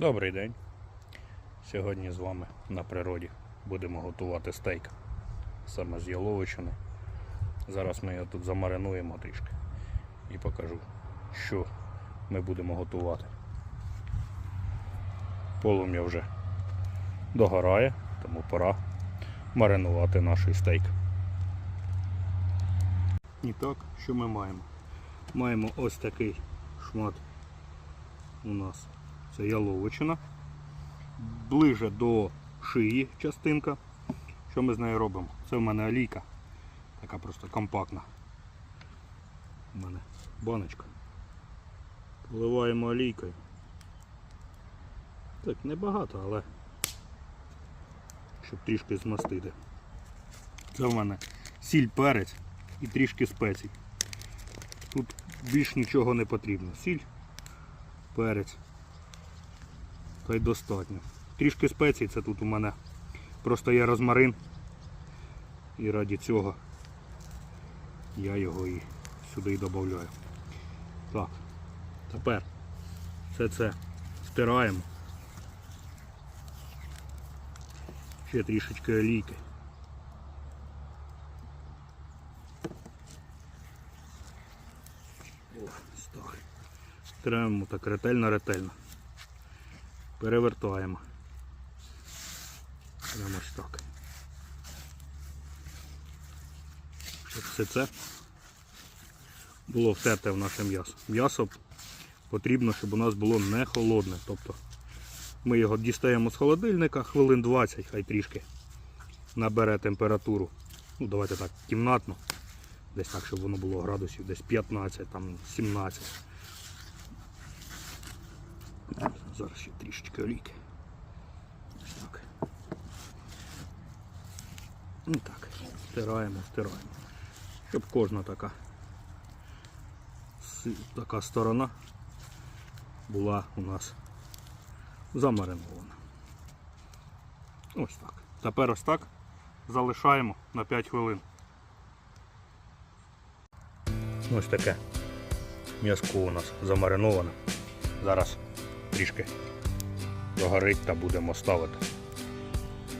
Добрий день. Сьогодні з вами на природі будемо готувати стейк саме з яловичини. Зараз ми його тут замаринуємо трішки і покажу, що ми будемо готувати. Полум'я вже догорає, тому пора маринувати наш стейк. І так, що ми маємо? Маємо ось такий шмат у нас це яловичина. Ближе до шиї частинка. Що ми з нею робимо? Це в мене олійка. Така просто компактна. У мене баночка. Поливаємо олійкою. Так, небагато, але щоб трішки змастити. Це в мене сіль, перець і трішки спецій. Тут більш нічого не потрібно. Сіль, перець. Та й достатньо. Трішки спецій, це тут у мене просто є розмарин. І раді цього я його і сюди додаю. Так, тепер все це стираємо. Ще трішечки олійки. Стираємо так ретельно-ретельно. Перевертаємо. Прямо ось так. Щоб все це було втерте в наше м'ясо. М'ясо потрібно, щоб у нас було не холодне. Тобто ми його дістаємо з холодильника хвилин 20, хай трішки набере температуру. Ну, давайте так, кімнатно. Десь так, щоб воно було градусів, десь 15, там 17. Зараз ще трішечки олійки. Так. Ну так, стираємо, стираємо. Щоб кожна така, така сторона була у нас замаринована. Ось так. Тепер ось так залишаємо на 5 хвилин. Ось таке м'язко у нас замариноване. Зараз трішки догорить та будемо ставити.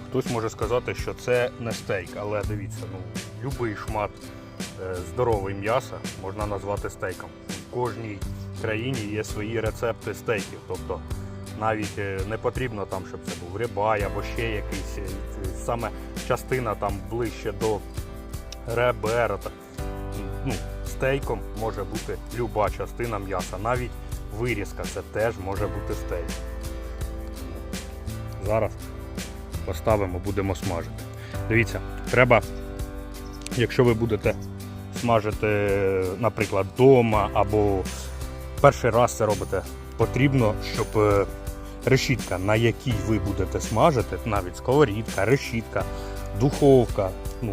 Хтось може сказати, що це не стейк, але дивіться, ну, будь-який шмат е, здоровий м'яса можна назвати стейком. В кожній країні є свої рецепти стейків. Тобто навіть е, не потрібно там, щоб це був рибай або ще якийсь е, саме частина там ближче до ребер. Ну, стейком може бути люба частина м'яса. Навіть вирізка це теж може бути стейк. Зараз поставимо, будемо смажити. Дивіться, треба, якщо ви будете смажити, наприклад, вдома або перший раз це робите, потрібно, щоб е, решітка, на якій ви будете смажити, навіть сковорідка, решітка, духовка, ну,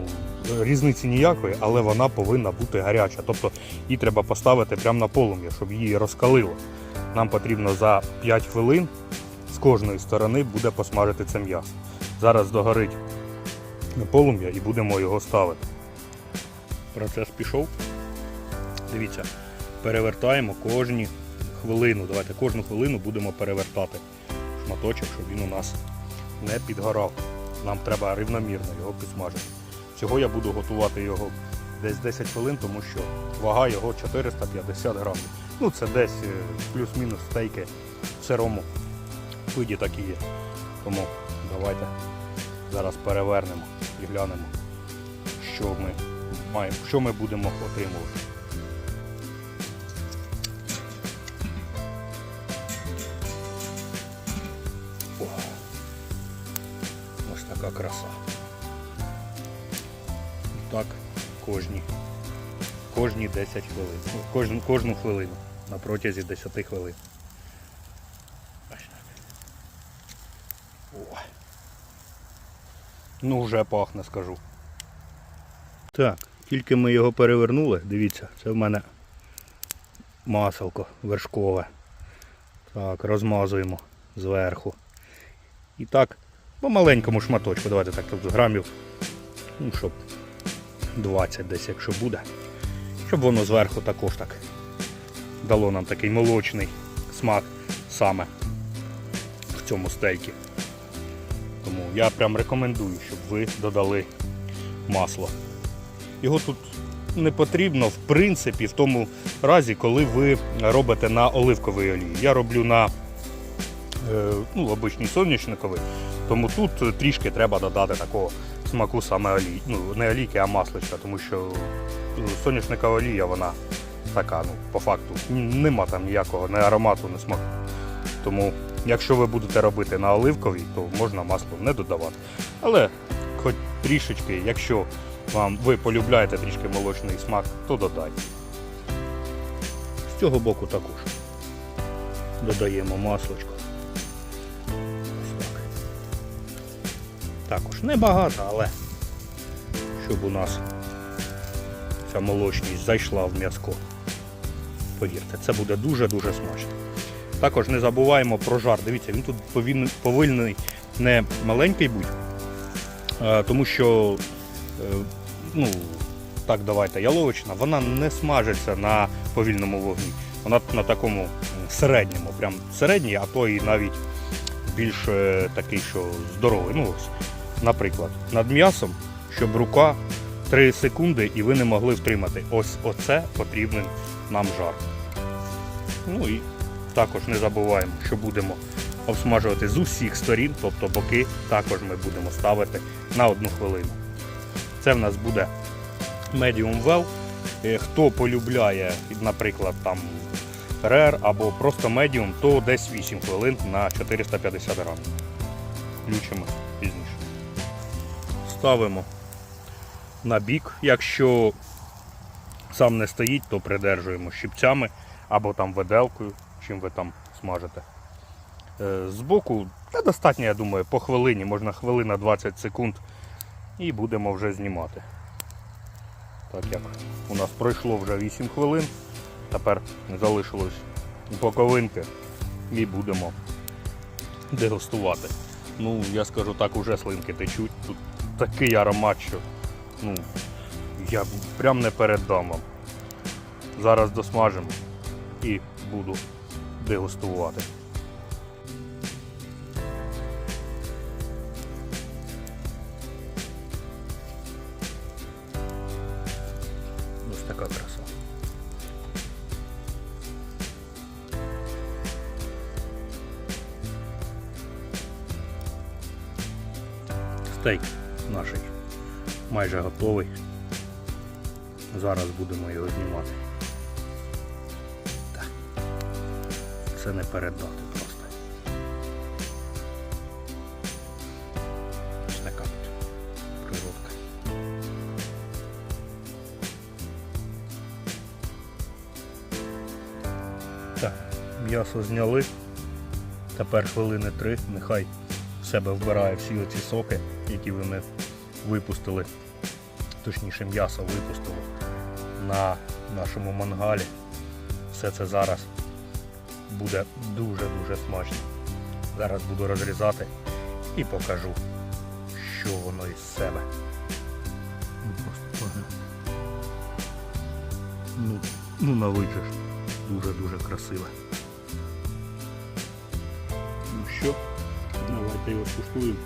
різниці ніякої, але вона повинна бути гаряча. Тобто її треба поставити прямо на полум'я, щоб її розкалило. Нам потрібно за 5 хвилин з кожної сторони буде посмажити це м'ясо. Зараз догорить полум'я і будемо його ставити. Процес пішов. Дивіться, перевертаємо кожні хвилину. Давайте кожну хвилину будемо перевертати шматочок, щоб він у нас не підгорав. Нам треба рівномірно його підсмажити. Всього я буду готувати його десь 10 хвилин, тому що вага його 450 грамів. Ну це десь е, плюс-мінус стейки в сирому виді такі є. Тому давайте зараз перевернемо і глянемо, що ми маємо, що ми будемо отримувати. Ось краса. І Так, кожні, кожні 10 хвилин. Ну, Кожну, кожну хвилину на протязі 10 хвилин. О. Ну вже пахне, скажу. Так, тільки ми його перевернули, дивіться, це в мене маселко вершкове. Так, розмазуємо зверху. І так, по маленькому шматочку, давайте так, тут грамів, ну, щоб 20 десь, якщо буде. Щоб воно зверху також так дало нам такий молочний смак саме. в цьому стейкі. Тому я прям рекомендую, щоб ви додали масло. Його тут не потрібно, в принципі, в тому разі, коли ви робите на оливковій олії. Я роблю на ну, обичній соняшниковий, тому тут трішки треба додати такого смаку саме олії. Ну, не олійки, а масличка, тому що ну, соняшникова олія, вона така, ну, по факту, нема там ніякого ні аромату, ні смаку. Тому, якщо ви будете робити на оливковій, то можна масло не додавати. Але хоч трішечки, якщо вам ви полюбляєте трішки молочний смак, то додайте. З цього боку також додаємо маслочко. Також небагато, але щоб у нас ця молочність зайшла в м'язко. Повірте, це буде дуже-дуже смачно. Також не забуваємо про жар. Дивіться, він тут повинен, не маленький бути, е, тому що, е, ну, так давайте, яловичина, вона не смажиться на повільному вогні. Вона на такому середньому, прям середній, а то і навіть більш е, такий, що здоровий. Ну, ось, наприклад, над м'ясом, щоб рука 3 секунди і ви не могли втримати. Ось оце потрібен нам жар. Ну і також не забуваємо, що будемо обсмажувати з усіх сторін, тобто боки також ми будемо ставити на одну хвилину. Це в нас буде medium well. Е, Хто полюбляє, наприклад, там rare або просто medium, то десь 8 хвилин на 450 грамів. Включимо. Ставимо на бік. Якщо сам не стоїть, то придержуємо щипцями або там виделкою, чим ви там смажите. Е, Збоку, та достатньо, я думаю, по хвилині, можна хвилина 20 секунд і будемо вже знімати. Так як у нас пройшло вже 8 хвилин, тепер залишилось боковинки і будемо дегустувати. Ну, я скажу так, уже слинки течуть. Тут такий аромат, що ну, я прям не передам вам. Зараз досмажимо і буду дегустувати. Ось така краса. Стейк наш майже готовий. Зараз будемо його знімати. Це не передати просто. М'ясо зняли. Тепер хвилини три, нехай в себе вбирає всі оці соки, які вони випустили, точніше м'ясо випустило на нашому мангалі. Все це зараз буде дуже-дуже смачно. Зараз буду розрізати і покажу, що воно із себе. Ну, просто. Ну, ну на вигляд дуже-дуже красиве. Ну що, давайте його скуштуємо.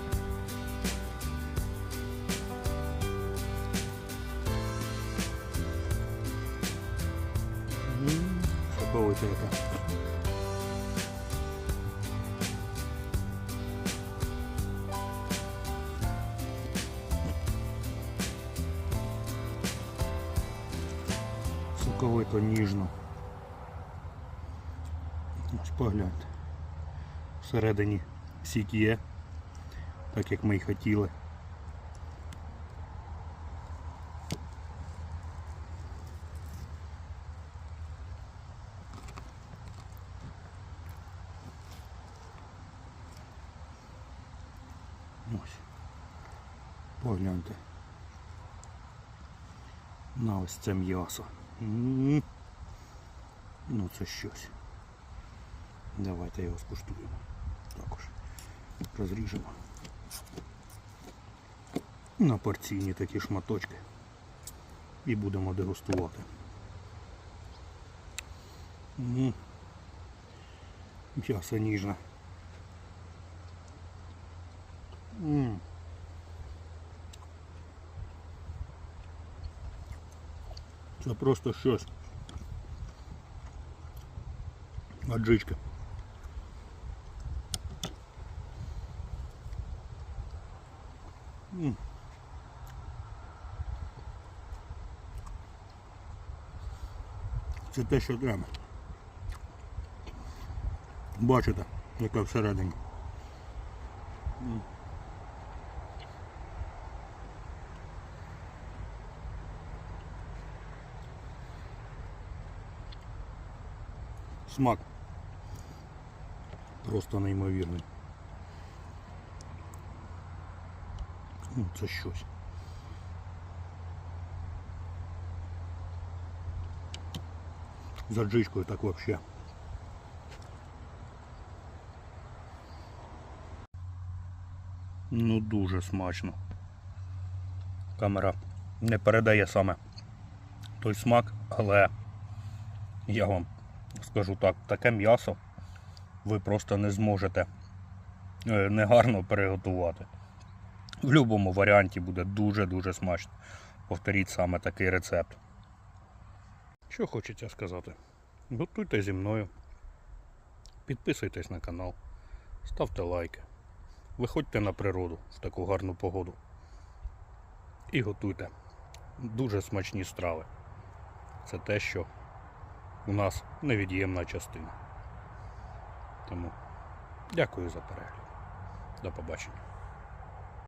Яке. Соковито ніжно. Ось погляньте. Всередині сік є, так як ми й хотіли. Ось. Погляньте. На ось це м'ясо. Ну це щось. Давайте його скуштуємо. Також розріжемо. На порційні такі шматочки. І будемо дегустувати. М'ясо ніжне. М. Це просто щось. Аджичка. М. Це те, що треба. Бачите, яка всередині. М. Смак. Просто неймовірний. Ну, Це щось. За джичкою так вообще. Ну дуже смачно. Камера не передає саме той смак, але я вам скажу так, таке м'ясо ви просто не зможете е, негарно приготувати. В будь-якому варіанті буде дуже-дуже смачно. Повторіть саме такий рецепт. Що хочеться сказати? Готуйте зі мною. Підписуйтесь на канал, ставте лайки. Виходьте на природу в таку гарну погоду. І готуйте дуже смачні страви. Це те, що у нас невід'ємна частина. Тому дякую за перегляд. До побачення.